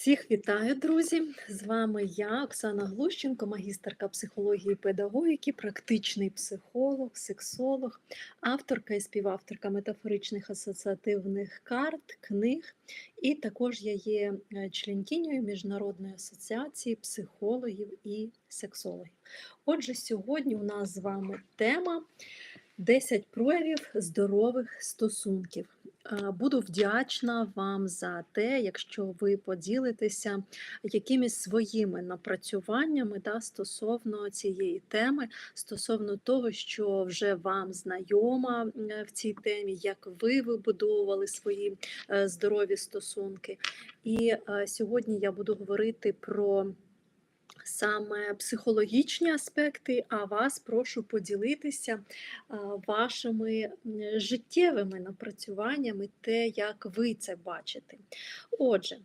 Всіх вітаю, друзі! З вами я, Оксана Глущенко, магістерка психології і педагогіки, практичний психолог, сексолог, авторка і співавторка метафоричних асоціативних карт, книг. І також я є е, членкинею Міжнародної асоціації психологів і сексологів. Отже, сьогодні у нас з вами тема 10 проявів здорових стосунків. Буду вдячна вам за те, якщо ви поділитеся якимись своїми напрацюваннями да, стосовно цієї теми, стосовно того, що вже вам знайома в цій темі, як ви вибудовували свої е, здорові стосунки. І е, сьогодні я буду говорити про саме психологічні аспекти, а вас прошу поділитися вашими життєвими напрацюваннями, те, як ви це бачите. Отже,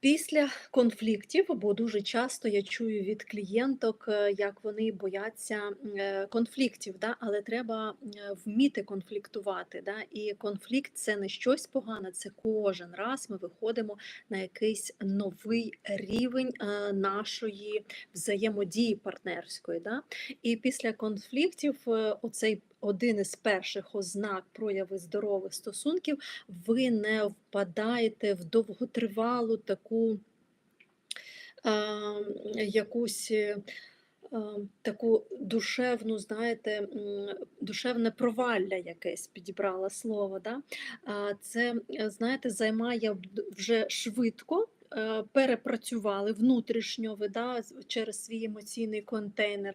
Після конфліктів, бо дуже часто я чую від клієнток, е, як вони бояться е, конфліктів, да? але треба е, вміти конфліктувати. Да? І конфлікт це не щось погане, це кожен раз ми виходимо на якийсь новий рівень нашої взаємодії партнерської. Да? І після конфліктів оцей один із перших ознак прояви здорових стосунків, ви не впадаєте в довготривалу таку а, якусь. е, Таку душевну, знаєте, душевне провалля якесь підібрала слово. Да? Це, е, знаєте, займає вже швидко, е, перепрацювали внутрішньо ви да, через свій емоційний контейнер.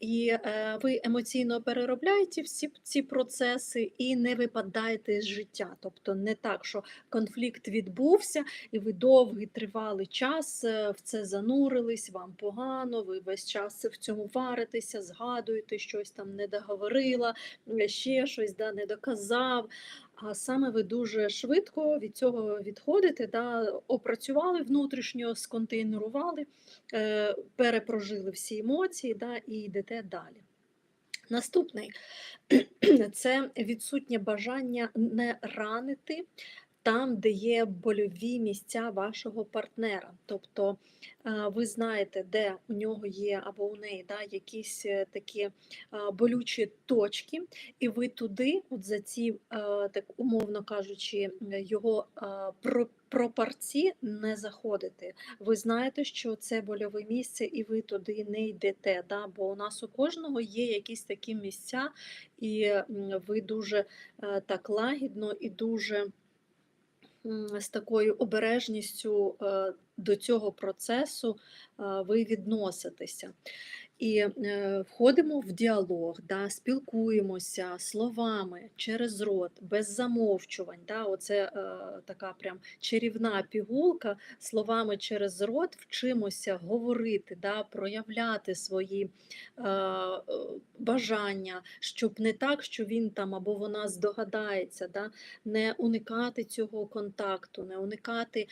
І е, ви емоційно переробляєте всі ці процеси і не випадаєте з життя. Тобто не так, що конфлікт відбувся, і ви довгий тривалий час е, в це занурились, вам погано, ви весь час в цьому варитеся, згадуєте, щось там не договорила, е, ще щось да, не доказав. А саме ви дуже швидко від цього відходите, да, опрацювали внутрішньо, сконтейнерували, е, перепрожили всі емоції да, і йдете далі. Наступний це відсутнє бажання не ранити там, де є больові місця вашого партнера. Тобто е, ви знаєте, де у нього є або у неї да, якісь е, такі е, болючі точки, і ви туди, от за ці, так умовно кажучи, його про- пропорці не заходите. Ви знаєте, що це больове місце, і ви туди не йдете. Да? Бо у нас у кожного є якісь такі місця, і ви дуже так лагідно і дуже з такою обережністю е, до цього процесу е, ви відноситеся. І е, входимо в діалог, да, спілкуємося словами через рот, без замовчувань. Да, оце е, така прям чарівна пігулка. Словами через рот вчимося говорити, да, проявляти свої е, е, бажання, щоб не так, що він там або вона здогадається, да, не уникати цього контакту, не уникати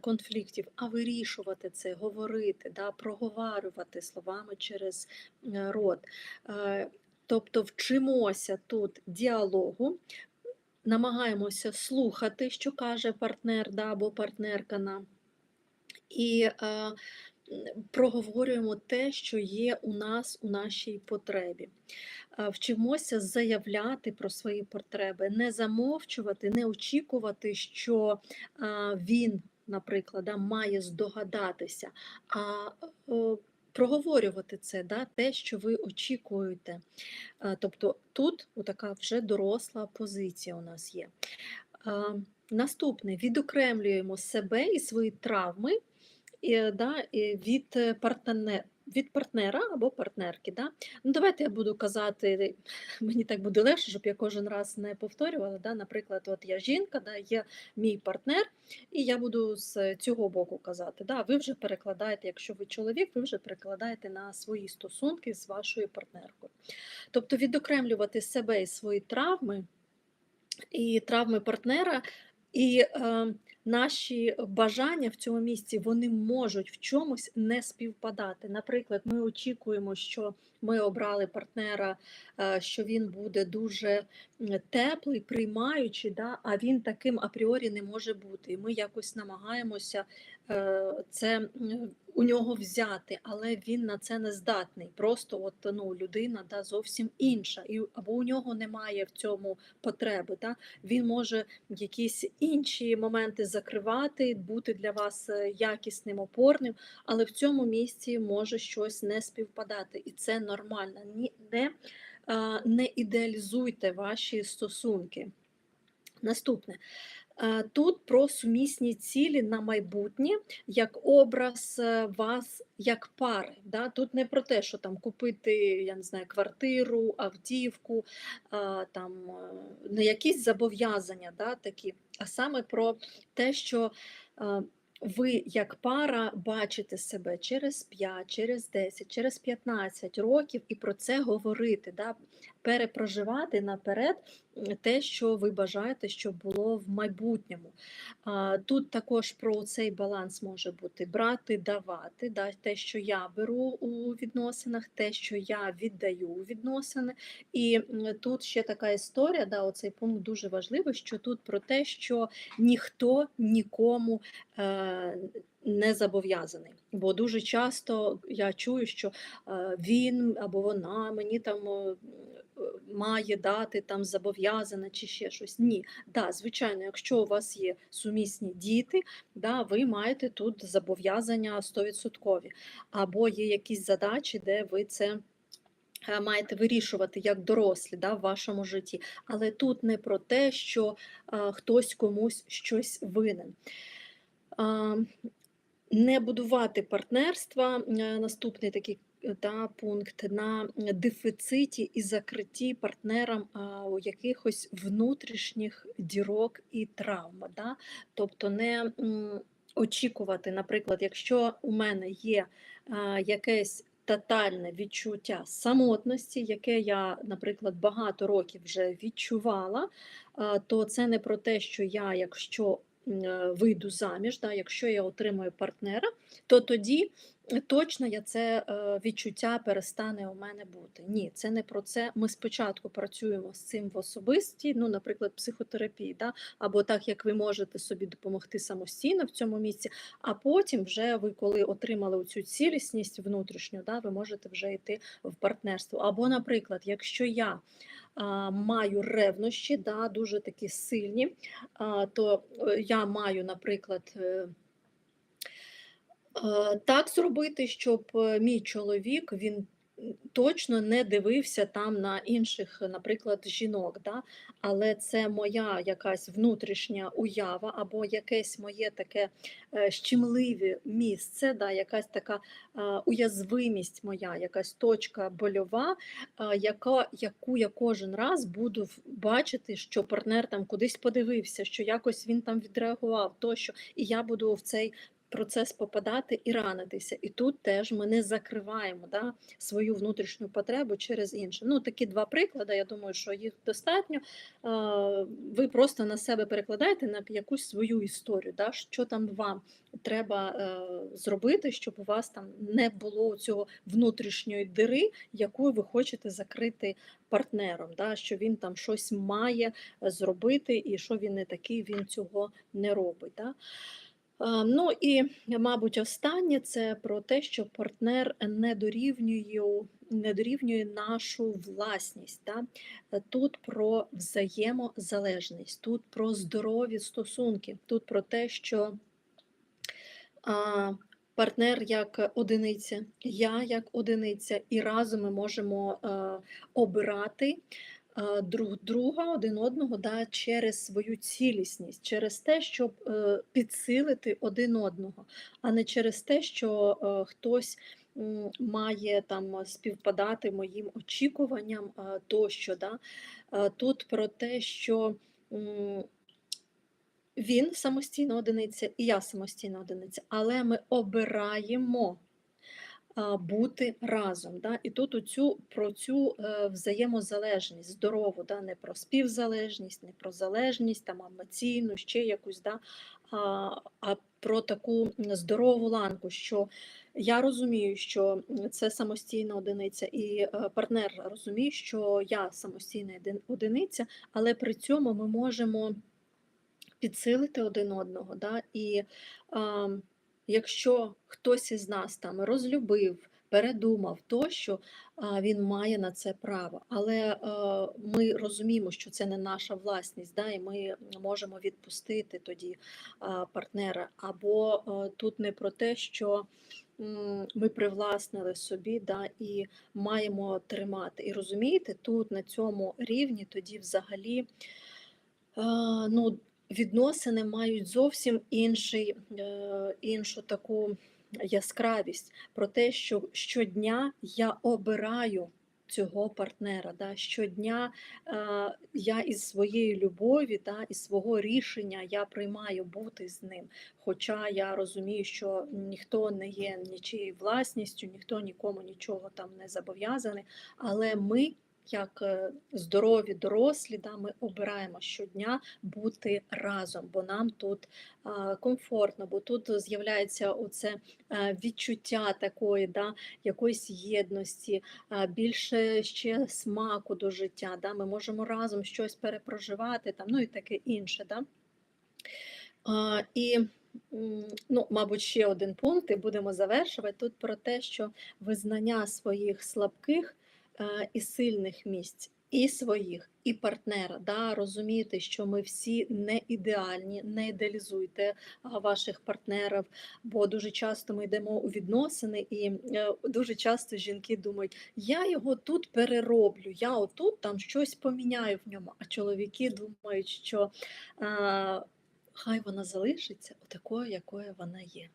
конфліктів, а вирішувати це, говорити, да, проговарювати словами через е, рот. Е, Тобто вчимося тут діалогу, намагаємося слухати, що каже партнер да, або партнерка нам, і е, проговорюємо те, що є у нас у нашій потребі. Е, Вчимося заявляти про свої потреби, не замовчувати, не очікувати, що він, наприклад, да, має здогадатися, а е, проговорювати це, да, те, що ви очікуєте. Тобто тут така вже доросла позиція у нас є. Наступне відокремлюємо себе і свої травми і, да, від е, партнер, від партнера або партнерки. Да? Ну, давайте я буду казати, мені так буде легше, щоб я кожен раз не повторювала. Да? Наприклад, от я жінка, да, є мій партнер, і я буду з цього боку казати. Да? Ви вже перекладаєте, якщо ви чоловік, ви вже перекладаєте на свої стосунки з вашою партнеркою. Тобто відокремлювати себе і свої травми і травми партнера І е, наші бажання в цьому місці вони можуть в чомусь не співпадати. Наприклад, ми очікуємо, що ми обрали партнера, е, що він буде дуже теплий, приймаючий, да, а він таким апріорі не може бути. І ми якось намагаємося це у нього взяти, але він на це не здатний. Просто от, ну, людина да, зовсім інша, і, або у нього немає в цьому потреби. Да? Він може якісь інші моменти закривати, бути для вас е, якісним, опорним, але в цьому місці може щось не співпадати, і це нормально. Ні, не, не ідеалізуйте ваші стосунки. Наступне. Тут про сумісні цілі на майбутнє, як образ е, вас як пари. Да? Тут не про те, що там купити я не знаю, квартиру, автівку, там, е, не якісь зобов'язання да, такі, а саме про те, що е, ви як пара бачите себе через 5, через 10, через 15 років і про це говорити, да? Перепроживати наперед те, що ви бажаєте, щоб було в майбутньому. Тут також про цей баланс може бути брати, давати, да? те, що я беру у відносинах, те, що я віддаю у відносини. І тут ще така історія, да, оцей пункт дуже важливий, що тут про те, що ніхто нікому е, не зобов'язаний. Бо дуже часто я чую, що е, він або вона мені там е, має дати там зобов'язана чи ще щось. Ні, да, звичайно, якщо у вас є сумісні діти, да, ви маєте тут зобов'язання 100%. Або є якісь задачі, де ви це. е, Маєте вирішувати як дорослі да, в вашому житті, але тут не про те, що а, хтось комусь щось винен. А, не будувати партнерства, е, наступний такий е, та, пункт на дефіциті і закритті партнерам а, у якихось внутрішніх дірок і травм. Да? Тобто не м, очікувати, наприклад, якщо у мене є а, якесь тотальне відчуття самотності, яке я, наприклад, багато років вже відчувала, а, то це не про те, що я, якщо е, вийду заміж, да, якщо я отримую партнера, то тоді е, точно я це е, відчуття перестане у мене бути. Ні, це не про це. Ми спочатку працюємо з цим в особистій, ну, наприклад, психотерапії, да, або так, як ви можете собі допомогти самостійно в цьому місці, а потім, вже ви, коли отримали цю цілісність внутрішню, да, ви можете вже йти в партнерство. Або, наприклад, якщо я маю ревнощі, да, дуже такі сильні, то е, я маю, наприклад, е, так зробити, щоб е, мій чоловік він точно не дивився там на інших, е, наприклад, жінок. Да? Але це моя якась внутрішня уява або якесь моє таке е, щемливе місце, да? якась така е, уязвимість моя, якась точка больова, е, яку я кожен раз буду бачити, що партнер там кудись подивився, що якось він там відреагував, тощо, і я буду в цей процес попадати і ранитися. І тут теж ми не закриваємо да, свою внутрішню потребу через інше. Ну, такі два приклади. Я думаю, що їх достатньо. Ви просто на себе перекладаєте на якусь свою історію, да, що там вам треба е, зробити, щоб у вас там не було цього внутрішньої дири, яку ви хочете закрити партнером, да, що він там щось має е, зробити, і що він не такий, він цього не робить. Да. А, Ну і, мабуть, останнє це про те, що партнер не дорівнює, не дорівнює нашу власність. Да? Е, Тут про взаємозалежність, тут про здорові стосунки, тут про те, що а, партнер як одиниця, я як одиниця, і разом ми можемо е, обирати друг друга один одного да, через свою цілісність, через те, щоб е, підсилити один одного, а не через те, що е, хтось має там співпадати моїм очікуванням е, тощо. Да. Е, Тут про те, що він самостійна одиниця і я самостійна одиниця, але ми обираємо бути разом. Да? І тут оцю, про цю е, взаємозалежність, здорову, да? не про співзалежність, не про залежність, там, емоційну, ще якусь, да? а, а про таку здорову ланку, що я розумію, що це самостійна одиниця, і е, партнер розуміє, що я самостійна одиниця, але при цьому ми можемо підсилити один одного. Да? І а, якщо хтось із нас там розлюбив, передумав тощо, він має на це право. Але е, ми розуміємо, що це не наша власність, да? і ми можемо відпустити тоді партнера. Або е, тут не про те, що ми привласнили собі да, і маємо тримати. І розумієте, тут на цьому рівні тоді взагалі. Ну, відносини мають зовсім інший, е, іншу таку яскравість про те, що щодня я обираю цього партнера. Да? Щодня е, я із своєї любові, да, із свого рішення я приймаю бути з ним. Хоча я розумію, що ніхто не є нічиєю власністю, ніхто нікому нічого там не зобов'язаний, але ми як е, здорові дорослі, да, ми обираємо щодня бути разом, бо нам тут комфортно, бо тут з'являється оце е, відчуття такої, да, якоїсь єдності, більше ще смаку до життя. Да, Ми можемо разом щось перепроживати, там, ну і таке інше. Да. І Ну, мабуть, ще один пункт, і будемо завершувати тут про те, що визнання своїх слабких і сильних місць, і своїх, і партнера. Да? Розуміти, що ми всі не ідеальні, не ідеалізуйте ваших партнерів, бо дуже часто ми йдемо у відносини, і е, дуже часто жінки думають, я його тут перероблю, я отут там щось поміняю в ньому. А чоловіки думають, що а, хай вона залишиться такою, якою вона є.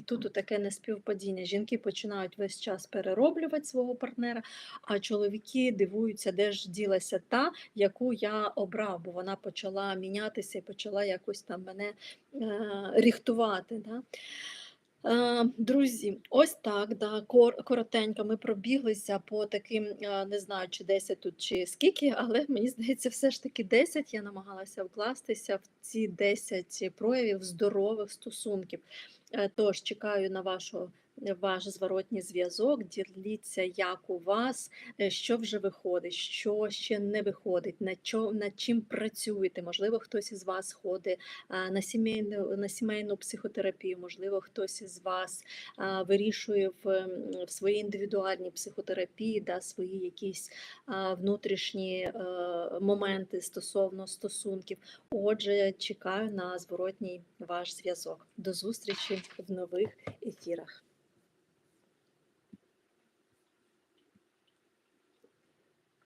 І тут таке неспівпадіння. Жінки починають весь час перероблювати свого партнера, а чоловіки дивуються, де ж ділася та, яку я обрав, бо вона почала мінятися і почала якось там мене е, ріхтувати. Да? Е, Друзі, ось так, да, кор- коротенько ми пробіглися по таким, е, не знаю, чи 10 тут, чи скільки, але мені здається, все ж таки 10 я намагалася вкластися в ці 10 проявів здорових стосунків. Е, Тож чекаю на вашу, ваш зворотній зв'язок, діліться, як у вас, е, що вже виходить, що ще не виходить, над, чо, над чим працюєте. Можливо, хтось із вас ходить на сімейну, на сімейну психотерапію, можливо, хтось із вас вирішує в, в своїй індивідуальній психотерапії да, свої якісь внутрішні е, моменти стосовно стосунків. Отже, чекаю на зворотній ваш зв'язок. До зустрічі в нових ефірах.